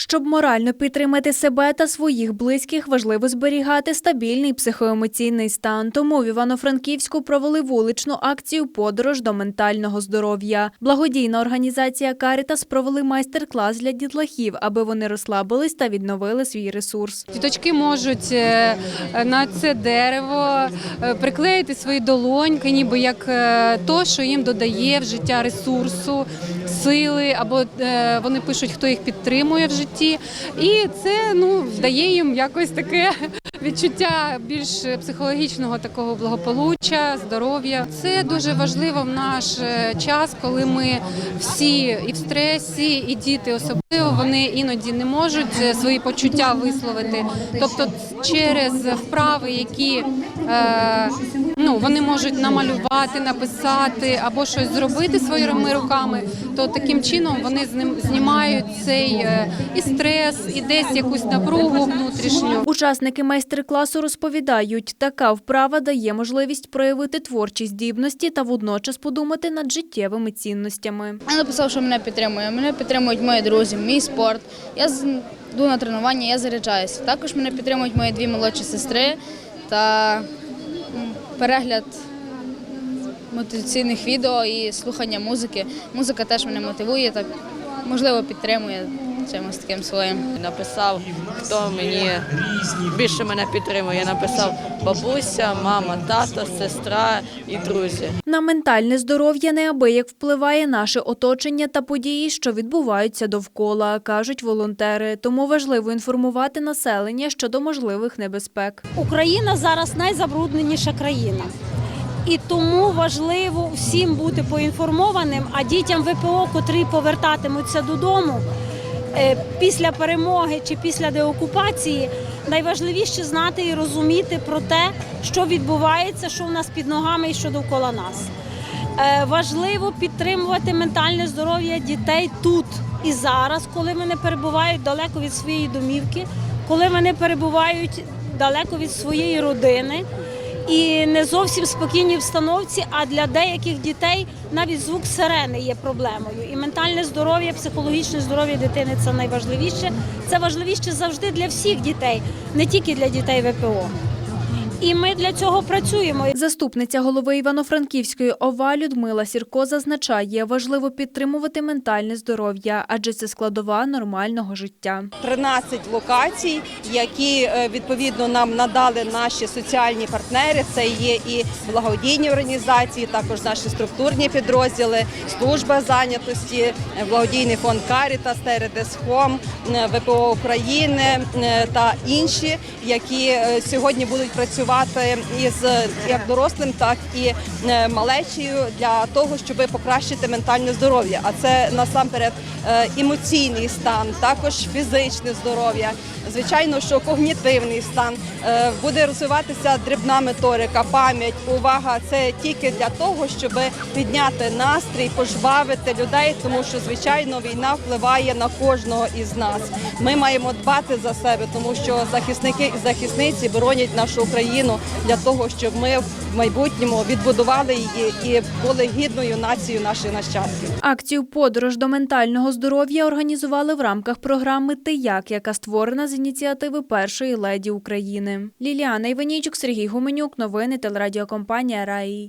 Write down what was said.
Щоб морально підтримати себе та своїх близьких, важливо зберігати стабільний психоемоційний стан. Тому в Івано-Франківську провели вуличну акцію Подорож до ментального здоров'я. Благодійна організація Карітас провели майстер-клас для дітлахів, аби вони розслабились та відновили свій ресурс. Діточки можуть е, на це дерево е, приклеїти свої долоньки, ніби як е, то, що їм додає в життя ресурсу, сили, або е, вони пишуть, хто їх підтримує в житті. І це ну, дає їм якось таке відчуття більш психологічного такого благополуччя, здоров'я. Це дуже важливо в наш е, час, коли ми всі і в стресі, і діти особливо вони іноді не можуть е, свої почуття висловити. Тобто через вправи, які е, ну, вони можуть намалювати, написати або щось зробити своїми руками, то таким чином вони з ним знімають цей е, і стрес, і десь якусь напругу внутрішню. Учасники майстер-класу розповідають, така вправа дає можливість проявити творчі здібності та водночас подумати над життєвими цінностями. Я написав, що мене підтримує. Мене підтримують мої друзі, мій спорт. Я йду на тренування, я заряджаюся. Також мене підтримують мої дві молодші сестри та перегляд мотиваційних відео і слухання музики. Музика теж мене мотивує та можливо підтримує чимось таким своїм. Написав, хто мені більше мене підтримує. Написав бабуся, мама, тато, сестра і друзі. На ментальне здоров'я неабияк впливає наше оточення та події, що відбуваються довкола, кажуть волонтери. Тому важливо інформувати населення щодо можливих небезпек. Україна зараз найзабрудненіша країна. І тому важливо всім бути поінформованим, а дітям ВПО, котрі повертатимуться додому після перемоги чи після деокупації, найважливіше знати і розуміти про те, що відбувається, що в нас під ногами і що довкола нас. Е, Важливо підтримувати ментальне здоров'я дітей тут і зараз, коли вони перебувають далеко від своєї домівки, коли вони перебувають далеко від своєї родини і не зовсім спокійній обстановці. А для деяких дітей навіть звук сирени є проблемою. І ментальне здоров'я, психологічне здоров'я дитини це найважливіше. Це важливіше завжди для всіх дітей, не тільки для дітей ВПО. І ми для цього працюємо. Заступниця голови Івано-Франківської ОВА Людмила Сірко зазначає, важливо підтримувати ментальне здоров'я, адже це складова нормального життя. 13 локацій, які е, відповідно нам надали наші соціальні партнери. Це є і благодійні організації, також наші структурні підрозділи, служба зайнятості, е, благодійний фонд Карітас, ТРДС е, ВПО України та інші, які сьогодні будуть працювати із е, як дорослим, так і е, малечею для того, щоб покращити ментальне здоров'я. А це насамперед е, емоційний стан, також фізичне здоров'я. Звичайно, що когнітивний стан Е, буде розвиватися дрібна моторика, пам'ять, увага. Це тільки для того, щоб підняти настрій, пожвавити людей, тому що звичайно війна впливає на кожного із нас. Ми маємо дбати за себе, тому що захисники і захисниці боронять нашу Україну для того, щоб ми в майбутньому відбудували її і були гідною нацією наших нащадків. Акцію Подорож до ментального здоров'я організували в рамках програми Ти як, яка створена з ініціативи першої леді України. Ліліана Іванійчук, Сергій Гуменюк. Новини телерадіокомпанія Раї.